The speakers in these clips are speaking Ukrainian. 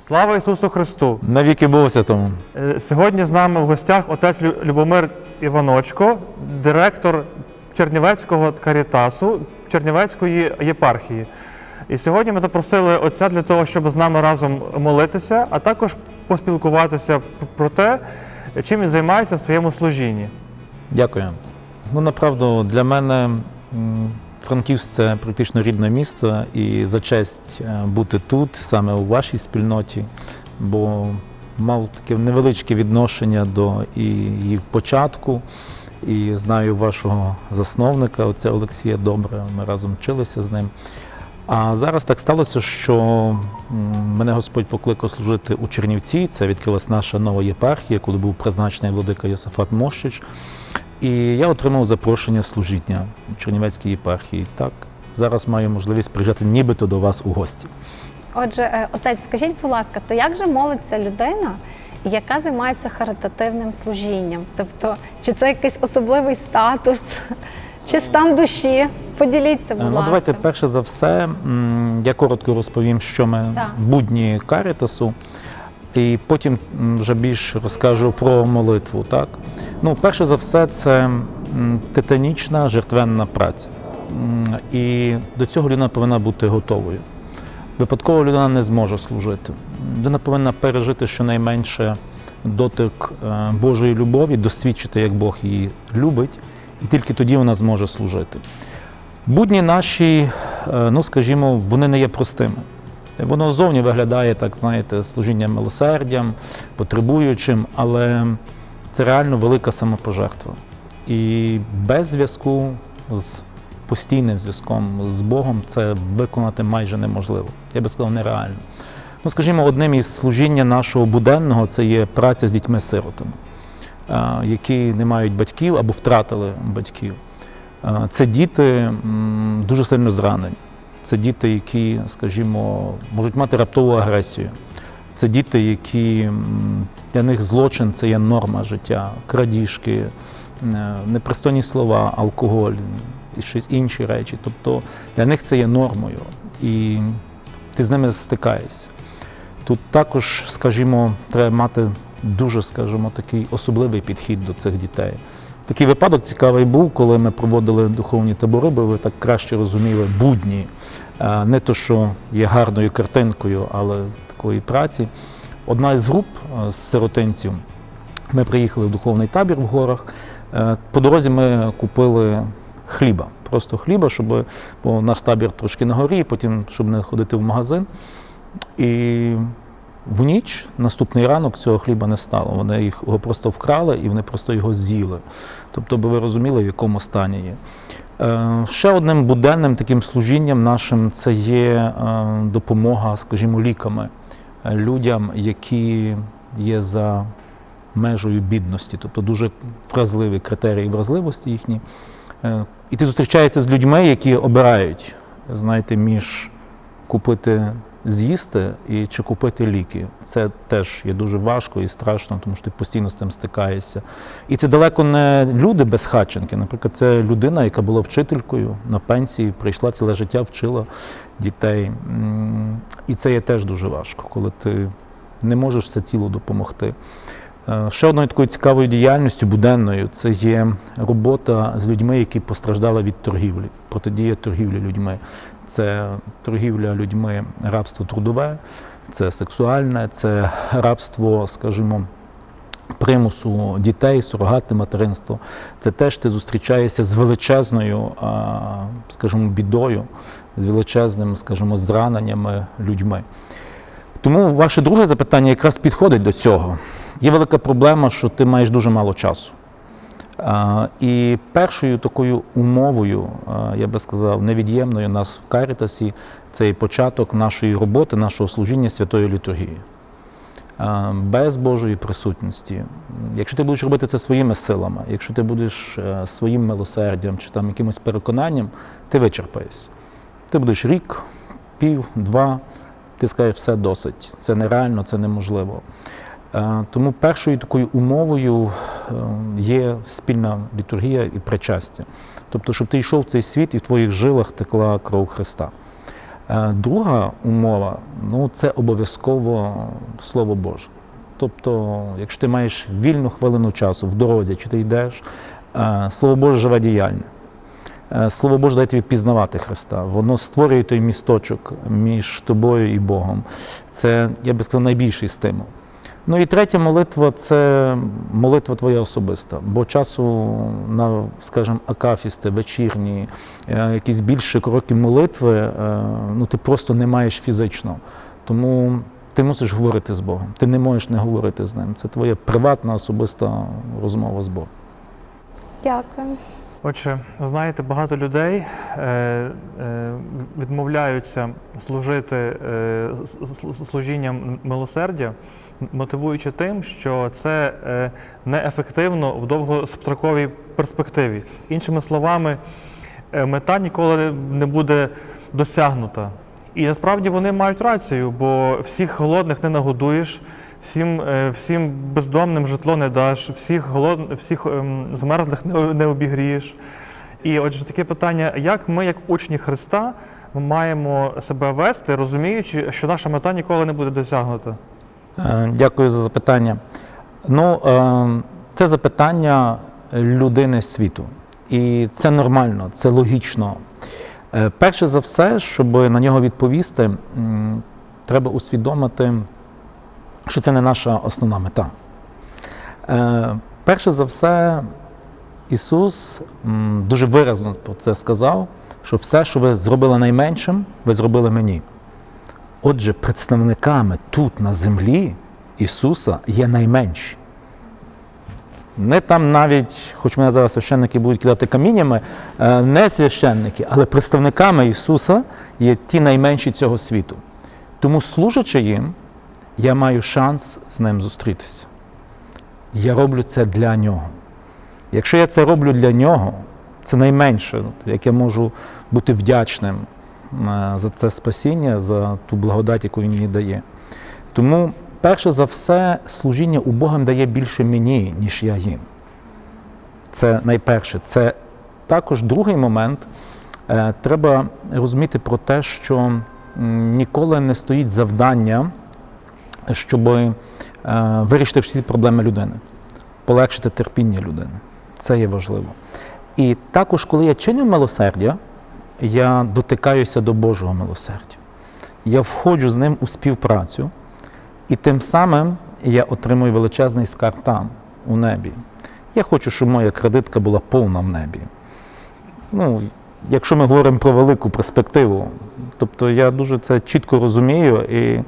Слава Ісусу Христу! Навіки Богу святому. Е, Сьогодні з нами в гостях отець Лю- Любомир Іваночко, директор Чернівецького карітасу Чернівецької єпархії. І сьогодні ми запросили отця для того, щоб з нами разом молитися, а також поспілкуватися про те, чим він займається в своєму служінні. Дякую. Ну, направду, для мене Франківськ це практично рідне місто, і за честь е, бути тут, саме у вашій спільноті, бо мав таке невеличке відношення до її початку. І знаю вашого засновника, отця Олексія Добре. Ми разом вчилися з ним. А зараз так сталося, що мене Господь покликав служити у Чернівці. Це відкрилась наша нова єпархія, коли був призначений владика Йосифат Мощич. І я отримав запрошення служіння у Чернівецькій єпархії. Так, зараз маю можливість приїжджати нібито до вас у гості. Отже, е, отець, скажіть, будь ласка, то як же молиться людина, яка займається харитативним служінням? Тобто, чи це якийсь особливий статус, чи стан душі? Поділіться, будь ну, ласка. давайте перше за все, я коротко розповім, що ми Так. будні Карітасу, і потім вже більш розкажу про молитву. Так? Ну, перше за все, це титанічна жертвенна праця. І до цього людина повинна бути готовою. Випадково людина не зможе служити. Людина повинна пережити щонайменше дотик е, Божої любові, досвідчити, як Бог її любить, і тільки тоді вона зможе служити. Будні наші, е, ну скажімо, вони не є простими. Воно зовні виглядає, так знаєте, служінням милосердям, потребуючим, але це реально велика самопожертва. І без зв'язку з постійним зв'язком з Богом це виконати майже неможливо. Я би сказав, нереально. Ну, скажімо, одним із служіння нашого буденного це є праця з дітьми-сиротами, які не мають батьків або втратили батьків. Це діти дуже сильно зранені. Це діти, які, скажімо, можуть мати раптову агресію. Це діти, які для них злочин це є норма життя, крадіжки, е, непристойні слова, алкоголь і щось інші речі. Тобто для них це є нормою, і ти з ними стикаєшся. Тут також, скажімо, треба мати дуже, скажімо, такий особливий підхід до цих дітей. Такий випадок цікавий був, коли ми проводили духовні табори, бо ви так краще розуміли будні, е, не то, що є гарною картинкою, але такої праці. Одна із груп е, з сиротинців, ми приїхали в духовний табір в горах. Е, По дорозі ми купили хліба, просто хліба, щоб бо наш табір трошки на горі, потім щоб не ходити в магазин. І в ніч, наступний ранок, цього хліба не стало. Вони їх його просто вкрали і вони просто його з'їли. Тобто, би ви розуміли, в якому стані є. Е, Ще одним буденним таким служінням нашим це є е, допомога, скажімо, ліками е, людям, які є за межею бідності, тобто дуже вразливі критерії вразливості їхні. І ти зустрічаєшся з людьми, які обирають, знаєте, між купити з'їсти і чи купити ліки. Це теж є дуже важко і страшно, тому що ти постійно з тим стикаєшся. І це далеко не люди без хатченки. Наприклад, це людина, яка була вчителькою на пенсії, прийшла ціле життя, вчила дітей. І це є теж дуже важко, коли ти не можеш все ціло допомогти. Е, Ще одною такою цікавою діяльністю буденною це є робота з людьми, які постраждали від торгівлі, протидія торгівлі людьми. Це торгівля людьми, рабство трудове, це сексуальне, це рабство, скажімо, примусу дітей, сурогатне материнство. Це теж ти зустрічаєшся з величезною, скажімо, бідою, з величезним, скажімо, зраненнями людьми. Тому ваше друге запитання якраз підходить до цього. Є велика проблема, що ти маєш дуже мало часу. І першою такою умовою, я би сказав, невід'ємною у нас в Карітасі це і початок нашої роботи, нашого служіння святої літургії. Без Божої присутності. Якщо ти будеш робити це своїми силами, якщо ти будеш е, своїм милосердям чи там якимось переконанням, ти вичерпаєшся. Ти будеш рік, пів, два, ти скажеш, все досить. Це нереально, це неможливо. Е, Тому першою такою умовою е, є спільна літургія і причастя. Тобто, щоб ти йшов в цей світ і в твоїх жилах текла кров Христа. Е, Друга умова ну, це обов'язково Слово Боже. Тобто, якщо ти маєш вільну хвилину часу в дорозі, чи ти йдеш, Слово Боже живе діяльне. Слово Боже дає тобі пізнавати Христа. Воно створює той місточок між тобою і Богом. Це, я би сказав, найбільший стимул. Ну і третя молитва це молитва твоя особиста, бо часу на, скажімо, акафісти, вечірні, е, якісь більш широкі молитви, е, ну ти просто не маєш фізично. Тому ти мусиш говорити з Богом. Ти не можеш не говорити з ним. Це твоя приватна особиста розмова з Богом. Дякую. Отже, знаєте, багато людей е, е, відмовляються служити е, служінням милосердя, мотивуючи тим, що це неефективно в довгостроковій перспективі. Іншими словами, мета ніколи не буде досягнута. І насправді вони мають рацію, бо всіх голодних не нагодуєш, всім, е, всім бездомним житло не даш, всіх голод, всіх ем, змерзлих не, обігрієш. І отже, таке питання: як ми, як учні Христа, маємо себе вести, розуміючи, що наша мета ніколи не буде досягнута? Е, Дякую за запитання. Ну, е, це запитання людини світу. І це нормально, це логічно. Перше за все, щоб на нього відповісти, треба усвідомити, що це не наша основна мета. Е, Перше за все, Ісус дуже виразно про це сказав, що все, що ви зробили найменшим, ви зробили мені. Отже, представниками тут на землі Ісуса є найменші. Не там навіть, хоч мене зараз священники будуть кидати каміннями, е, не священники, але представниками Ісуса є ті найменші цього світу. Тому, служачи їм, я маю шанс з ним зустрітися. Я роблю це для нього. Якщо я це роблю для нього, це найменше, як я можу бути вдячним е, за це спасіння, за ту благодать, яку він мені дає. Тому, перше за все, служіння у Бога дає більше мені, ніж я їм. Це найперше. Це також другий момент. Е, Треба розуміти про те, що ніколи не стоїть завдання, щоб е, вирішити всі проблеми людини, полегшити терпіння людини. Це є важливо. І також, коли я чиню милосердя, я дотикаюся до Божого милосердя. Я входжу з ним у співпрацю, і тим самим я отримую величезний скарб там, у небі. Я хочу, щоб моя кредитка була повна в небі. Ну, якщо ми говоримо про велику перспективу, тобто я дуже це чітко розумію і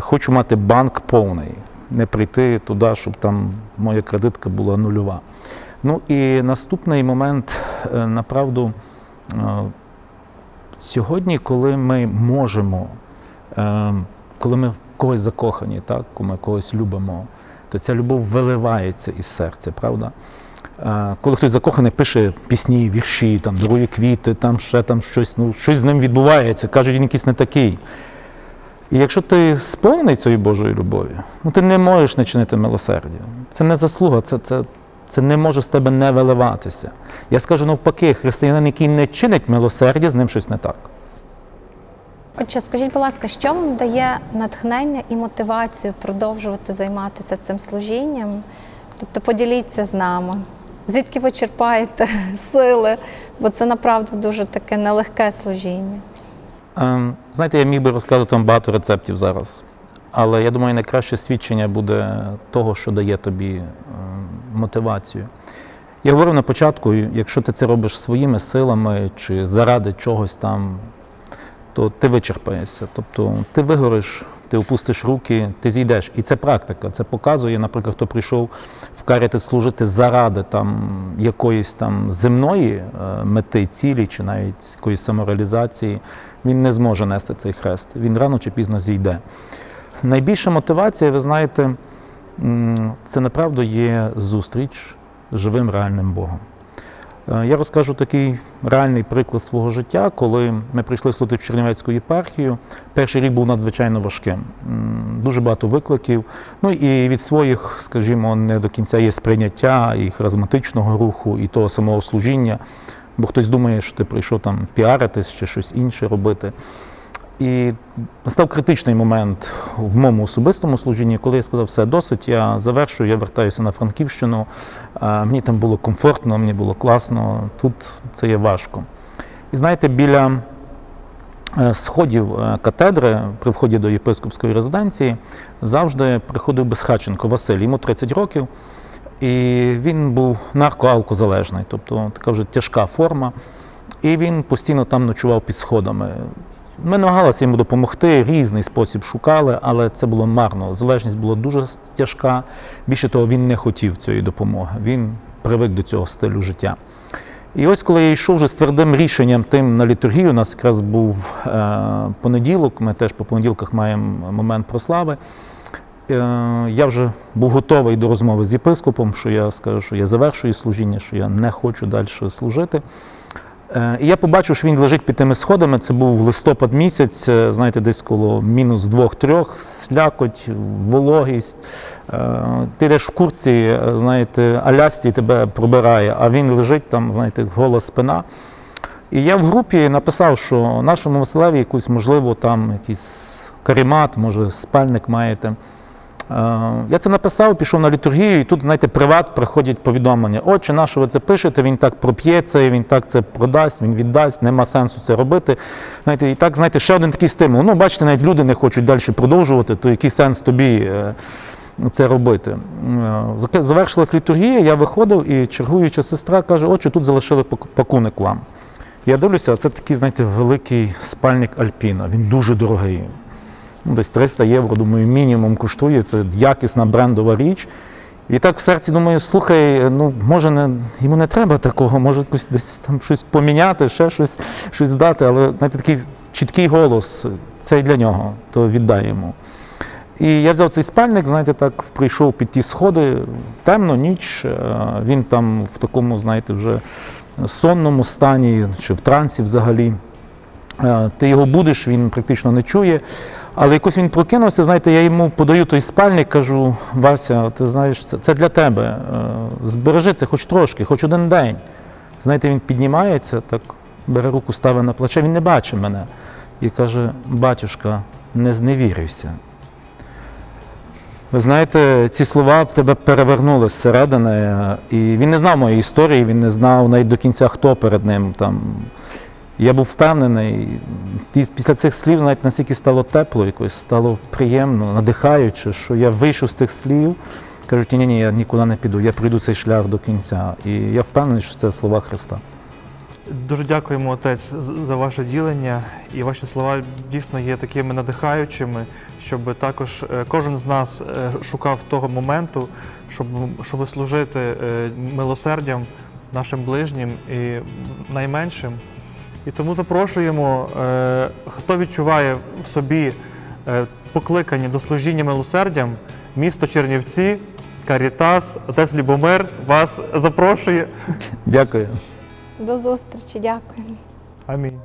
хочу мати банк повний, не прийти туди, щоб там моя кредитка була нульова. Ну і наступний момент, е, направду, е, сьогодні, коли ми можемо, е, коли ми когось закохані, так, коли ми когось любимо, то ця любов виливається із серця, правда? Е, Коли хтось закоханий, пише пісні, вірші, там, дарує квіти, там ще там щось, ну, щось з ним відбувається, каже, він якийсь не такий. І якщо ти сповнений цієї Божої любові, ну ти не можеш не чинити милосердя. Це не заслуга, це, це, це не може з тебе не виливатися. Я скажу навпаки, християнин, який не чинить милосердя, з ним щось не так. Отже, скажіть, будь ласка, що вам дає натхнення і мотивацію продовжувати займатися цим служінням? Тобто поділіться з нами. Звідки ви черпаєте сили? Бо це направду дуже таке нелегке служіння. Ем, Знаєте, я міг би розказувати вам багато рецептів зараз. Але я думаю, найкраще свідчення буде того, що дає тобі ем, мотивацію. Я говорив на початку, якщо ти це робиш своїми силами чи заради чогось там, то ти вичерпаєшся. Тобто ти вигориш, ти опустиш руки, ти зійдеш. І це практика. Це показує, наприклад, хто прийшов в каріти служити заради там якоїсь там земної е, мети, цілі, чи навіть якоїсь самореалізації, він не зможе нести цей хрест. Він рано чи пізно зійде. Найбільша мотивація, ви знаєте, це направду є зустріч з живим реальним Богом. Е, Я розкажу такий реальний приклад свого життя, коли ми прийшли служити в Чернівецьку єпархію. Перший рік був надзвичайно важким, дуже багато викликів. Ну і від своїх, скажімо, не до кінця є сприйняття і харизматичного руху, і того самого служіння. Бо хтось думає, що ти прийшов там піаритись чи щось інше робити. І настав критичний момент в моєму особистому служінні, коли я сказав, все досить, я завершую, я вертаюся на Франківщину. Мені там було комфортно, мені було класно. Тут це є важко. І знаєте, біля е, сходів е, катедри при вході до єпископської резиденції завжди приходив Безхаченко Василь, йому 30 років. І він був наркоалкозалежний, тобто така вже тяжка форма. І він постійно там ночував під сходами. Ми намагалися йому допомогти, різний спосіб шукали, але це було марно. Залежність була дуже тяжка. Більше того, він не хотів цієї допомоги. Він привик до цього стилю життя. І ось коли я йшов вже з твердим рішенням тим на літургію, у нас якраз був е, понеділок, ми теж по понеділках маємо момент прослави. Е, я вже був готовий до розмови з єпископом, що я скажу, що я завершую служіння, що я не хочу далі служити. Е, І я побачив, що він лежить під тими сходами. Це був листопад місяць, е, знаєте, десь коло мінус двох-трьох, слякоть, вологість. Е, Ти йдеш в курці, знаєте, алясті тебе пробирає, а він лежить там, знаєте, гола спина. І я в групі написав, що нашому Василеві якусь, можливо, там якийсь каремат, може, спальник маєте. Е, Я це написав, пішов на літургію, і тут, знаєте, приват приходять повідомлення. Отче, на що ви це пишете? Він так проп'ється, він так це продасть, він віддасть, нема сенсу це робити. Знаєте, і так, знаєте, ще один такий стимул. Ну, бачите, навіть люди не хочуть далі продовжувати, то який сенс тобі е, це робити? Е, Завершилась літургія, я виходив, і чергуюча сестра каже: Отче, тут залишили пак- пакунок вам. Я дивлюся, це такий, знаєте, великий спальник Альпіна. Він дуже дорогий. Ну, десь 300 євро, думаю, мінімум коштує. Це якісна брендова річ. І так в серці думаю, слухай, ну може не йому не треба такого, може якось десь там щось поміняти, ще щось, щось дати, але знаєте, такий чіткий голос, це і для нього, то віддай йому. І я взяв цей спальник, знаєте, так прийшов під ті сходи, темно, ніч. е, Він там в такому, знаєте, вже сонному стані чи в трансі взагалі. Е, Ти його будеш, він практично не чує. Але якось він прокинувся, знаєте, я йому подаю той спальник, кажу, Вася, ти знаєш, це, це для тебе. е, Збережи це хоч трошки, хоч один день. Знаєте, він піднімається, так бере руку, ставить на плече, він не бачить мене. І каже: батюшка, не зневірюйся. Ви знаєте, ці слова тебе перевернули зсередини, і він не знав моєї історії, він не знав навіть до кінця, хто перед ним там. Я був впевнений, після цих слів, знаєте, настільки стало тепло, якось стало приємно, надихаюче, що я вийшов з тих слів, кажуть, ні, ні, я нікуди не піду, я пройду цей шлях до кінця. І я впевнений, що це слова Христа. Дуже дякуємо, отець, за ваше ділення. І ваші слова дійсно є такими надихаючими, щоб також е, кожен з нас е, шукав того моменту, щоб, щоб служити е, милосердям нашим ближнім і найменшим. І тому запрошуємо, е, хто відчуває в собі е, покликання до служіння милосердям, місто Чернівці, Карітас, отець Любомир вас запрошує. Дякую. До зустрічі, дякую. Амінь.